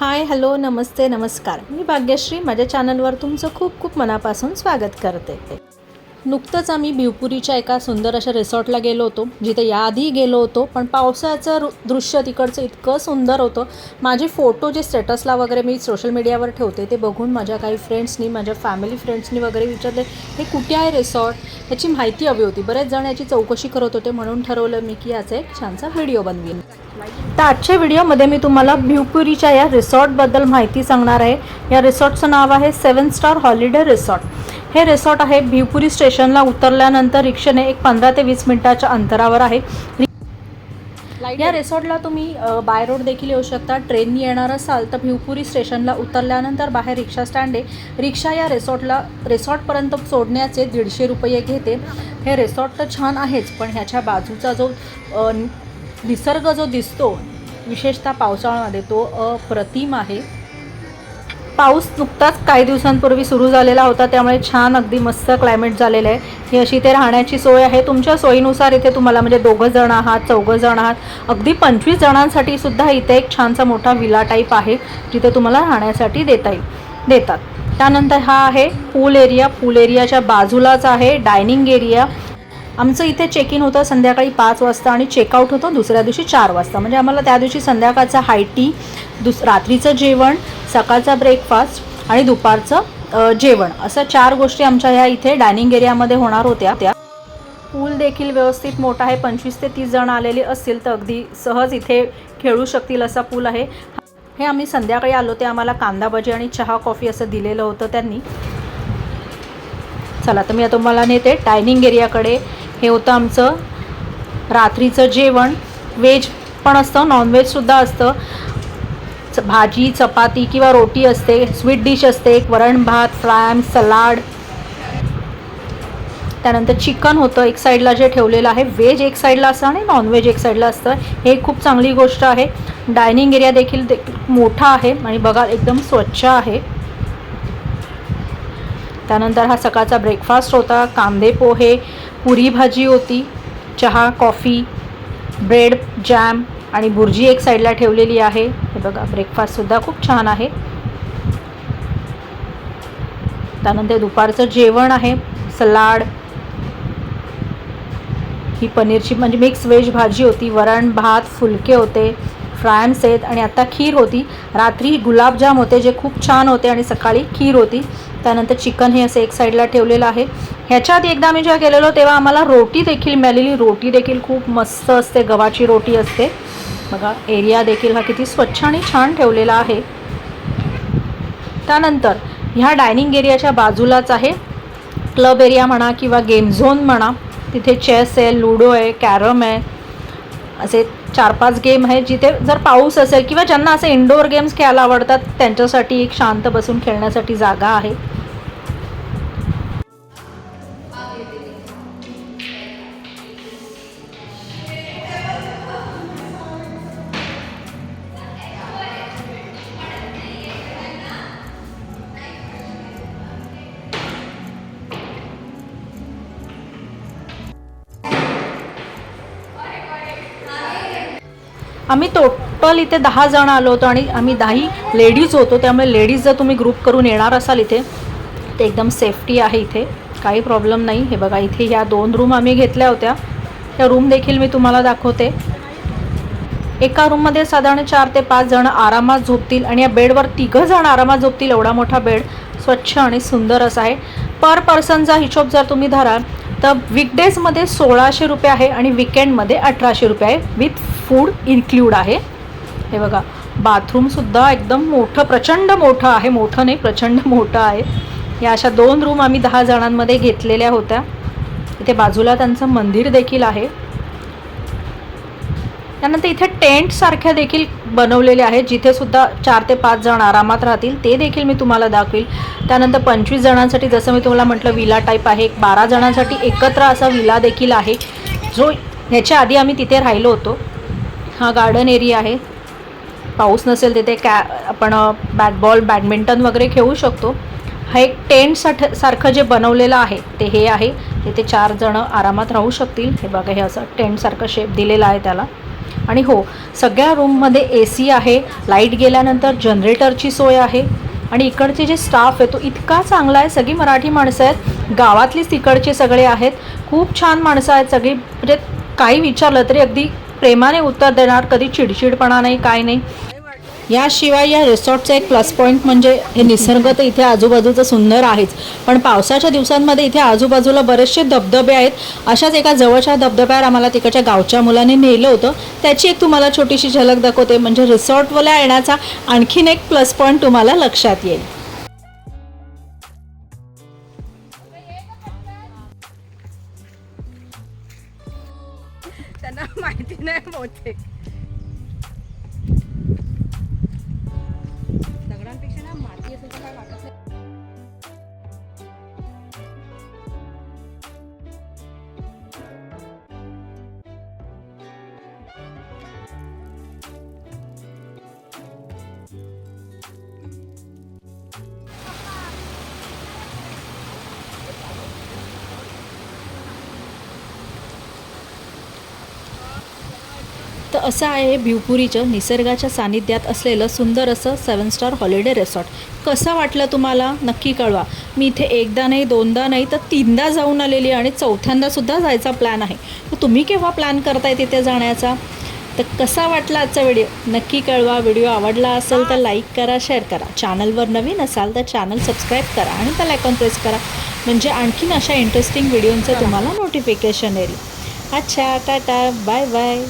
Hi hello नमस्ते नमस्कार. मी भाग्यश्री. माझ्या चॅनलवर तुमचं खूप खूप मनापासून स्वागत करते. नुकतंच आम्ही भिवपुरीच्या एका सुंदर अशा रिसॉर्टला गेलो होतो जिथे याआधी गेलो होतो पण पावसाचं दृश्य तिकडचं इतकं सुंदर होतं. माझे फोटो जे स्टेटसला वगैरे मी सोशल मीडियावर ठेवते ते बघून माझ्या काही फ्रेंड्सनी माझ्या फॅमिली फ्रेंड्सनी वगैरे विचारले हे कुठे आहे रिसॉर्ट? याची माहिती हवी होती. बरेच जण याची चौकशी करत होते म्हणून ठरवलं मी की याचा एक छानसा व्हिडिओ बनवीन. तर आजच्या व्हिडिओमध्ये मी तुम्हाला भिवपुरीच्या या रिसॉर्टबद्दल माहिती सांगणार आहे. या रिसॉर्टचं नाव आहे सेवन स्टार हॉलिडे रिसॉर्ट. हे रिसॉर्ट आहे भिवपुरी स्टेशनला उतरल्यानंतर रिक्षेने एक पंधरा ते वीस मिनिटाच्या अंतरावर आहे. या रिसॉर्टला तुम्ही बाय रोड देखील येऊ शकता. ट्रेननी येणार असाल तर भिवपुरी स्टेशनला उतरल्यानंतर बाहेर रिक्षा स्टँड आहे. रिक्षा या रिसॉर्टला रिसॉर्टपर्यंत सोडण्याचे दीडशे रुपये घेते. हे रिसॉर्ट तर छान आहेच पण ह्याच्या बाजूचा जो निसर्ग जो दिसतो विशेषतः पावसाळ्यामध्ये तो अप्रतिम आहे. पाऊस नुकताच काही दिवसांपूर्वी सुरू झालेला होता त्यामुळे छान अगदी मस्त क्लायमेट झालेलं आहे. ही अशी इथे राहण्याची सोय आहे. तुमच्या सोयीनुसार इथे तुम्हाला म्हणजे दोघं जण आहात चौघं जण आहात अगदी पंचवीस जणांसाठी सुद्धा इथे एक छानसा मोठा विला टाईप आहे जिथे तुम्हाला राहण्यासाठी देता येईल देतात. त्यानंतर हा आहे पूल एरिया पूल एरियाच्या बाजूलाच आहे डायनिंग एरिया आमचं इथे चेक इन होतं संध्याकाळी पाच वाजता आणि चेकआउट होतं दुसऱ्या दिवशी चार वाजता. म्हणजे आम्हाला त्या दिवशी संध्याकाळचा हायटी दुस रात्रीचं जेवण सकाळचा ब्रेकफास्ट आणि दुपारचं जेवण. असं चार गोष्टी आमच्या ह्या इथे डायनिंग एरियामध्ये होणार होत्या. त्या पूल देखील व्यवस्थित मोठा आहे. पंचवीस ते तीस जण आलेले असतील तर अगदी सहज इथे खेळू शकतील असा पूल आहे. हे आम्ही संध्याकाळी आलो ते आम्हाला कांदा भजी आणि चहा कॉफी असं दिलेलं होतं त्यांनी. चला तर मी आता तुम्हाला नेते डायनिंग एरियाकडे हे होतं आमचं रात्रीचं जेवण. व्हेज पण असतं नॉनव्हेजसुद्धा असतं. भाजी चपाती किंवा रोटी असते स्वीट डिश असते एक वरण भात फ्रॅम सलाड त्यानंतर चिकन होतं एक साईडला जे ठेवलेलं आहे व्हेज एक साईडला असतं आणि नॉनव्हेज एक साईडला असतं. हे खूप चांगली गोष्ट आहे. डायनिंग एरिया देखील दे- मोठा आहे आणि बघा एकदम स्वच्छ आहे. त्यानंतर हा सकाळचा ब्रेकफास्ट होता कांदे पोहे पुरी भाजी होती चहा कॉफी ब्रेड जॅम आणि भुर्जी एक साईडला ठेवलेली आहे. बघा ब्रेकफास्टसुद्धा खूप छान आहे. त्यानंतर दुपारचं जेवण आहे सलाड. ही पनीरची म्हणजे मिक्स व्हेज भाजी होती वरण भात फुलके होते फ्रायम्स आहेत आणि आता खीर होती. रात्री गुलाबजाम होते जे खूप छान होते आणि सकाळी खीर होती. त्यानंतर चिकन हे असं एक साईडला ठेवलेलं आहे. ह्याच्या आधी एकदा आम्ही जेव्हा गेलेलो तेव्हा आम्हाला रोटी देखील मिळालेली. रोटी देखील खूप मस्त असते गव्हाची रोटी असते. बघा एरिया देखील हा किती स्वच्छ आणि छान ठेवलेला आहे. त्यानंतर ह्या डायनिंग एरियाच्या बाजूलाच आहे. क्लब एरिया म्हणा किंवा गेम झोन म्हणा तिथे चेस आहे लुडो आहे कॅरम आहे. असे चार पाच गेम आहेत जिथे जर पाऊस असेल किंवा ज्यांना असे इनडोअर गेम्स खेळायला आवडतात त्यांच्यासाठी एक शांत बसून खेळण्यासाठी जागा आहे. आम्ही टोटल इथे दहा जण आलो होतो आणि आम्ही दहाही लेडीज होतो. त्यामुळे लेडीज जर तुम्ही ग्रुप करून येणार असाल इथे ते एकदम सेफ्टी आहे इथे. काही प्रॉब्लेम नाही. हे बघा इथे ह्या दोन रूम आम्ही घेतल्या होत्या. त्या रूम देखील मी तुम्हाला दाखवते. एका रूममध्ये साधारण चार ते पाच जण आरामात झोपतील आणि या बेडवर तिघं जण आरामात झोपतील. एवढा मोठा बेड स्वच्छ आणि सुंदर असा आहे. पर पर्सनचा हिशोब जर तुम्ही धराल तर विकडेजमध्ये सोळाशे रुपये आहे आणि विकेंडमध्ये अठराशे रुपये आहे. विथ फूड इन्क्ल्यूड आहे. हे बघा बाथरूमसुद्धा एकदम मोठं प्रचंड मोठं आहे. मोठं नाही प्रचंड मोठं आहे. या अशा दोन रूम आम्ही दहा जणांमध्ये घेतलेल्या होत्या. इथे बाजूला त्यांचं मंदिर देखील आहे. त्यानंतर इथे टेंट सारख्या देखील बनवलेल्या आहेत. जिथे सुद्धा चार ते पाच जण आरामात राहतील ते देखील मी तुम्हाला दाखवील. त्यानंतर पंचवीस जणांसाठी जसं मी तुम्हाला म्हटलं विला टाईप आहे. एक बारा जणांसाठी एकत्र असा विला देखील आहे. जो ह्याच्या आधी आम्ही तिथे राहिलो होतो. हा गार्डन एरिया आहे. पाऊस नसेल तिथे कॅ आपण बॅट बॉल बॅडमिंटन वगैरे खेळू शकतो. हा एक टेंट साठ सारखं जे बनवलेलं आहे ते हे आहे. तिथे चार जणं आरामात राहू शकतील. हे बघा हे असं टेंटसारखं शेप दिलेला आहे त्याला. आणि हो सगळ्या रूममध्ये ए सी आहे. लाइट गेल्यानंतर जनरेटरची सोय आहे. आणि इकडचे जे स्टाफ आहे तो इतका चांगला आहे. सगळी मराठी माणसं आहेत. गावातलीच तिकडचे सगळे आहेत. खूप छान माणसं आहेत सगळी. म्हणजे काही विचारलं तरी अगदी प्रेमाने उत्तर देणार कधी चिडचिडपणा नाही काय नाही. याशिवाय या रिसॉर्टचा एक प्लस पॉईंट म्हणजे हे निसर्ग तर इथे आजूबाजूचं सुंदर आहेच. पण पावसाच्या दिवसांमध्ये इथे आजूबाजूला बरेचसे धबधबे आहेत. अशाच एका जवळच्या धबधब्यावर आम्हाला तिकडच्या गावच्या मुलांनी नेलं होतं. त्याची एक तुम्हाला छोटीशी झलक दाखवते. म्हणजे रिसॉर्टवाल्या येण्याचा आणखीन एक प्लस पॉईंट तुम्हाला लक्षात येईल. แต่หน้าใหม่ที่แน่โปรเจก तर असं आहे भिवपुरीचं निसर्गाच्या सानिध्यात असलेलं सुंदर असं सेवन स्टार हॉलिडे रिसॉर्ट कसं वाटलं तुम्हाला? नक्की कळवा. मी इथे एकदा नाही दोनदा नाही तर तीनदा जाऊन आलेली आणि चौथ्यांदासुद्धा जायचा प्लॅन आहे. तर तुम्ही केव्हा प्लॅन करताय तिथे जाण्याचा? तर कसा वाटला आजचा व्हिडिओ नक्की कळवा. व्हिडिओ आवडला असेल तर लाईक करा शेअर करा. चॅनलवर नवीन असाल तर चॅनल सबस्क्राईब करा आणि त्याला आयकॉन प्रेस करा. म्हणजे आणखीन अशा इंटरेस्टिंग व्हिडिओंचं तुम्हाला नोटिफिकेशन येईल. अच्छा टाटा. Bye bye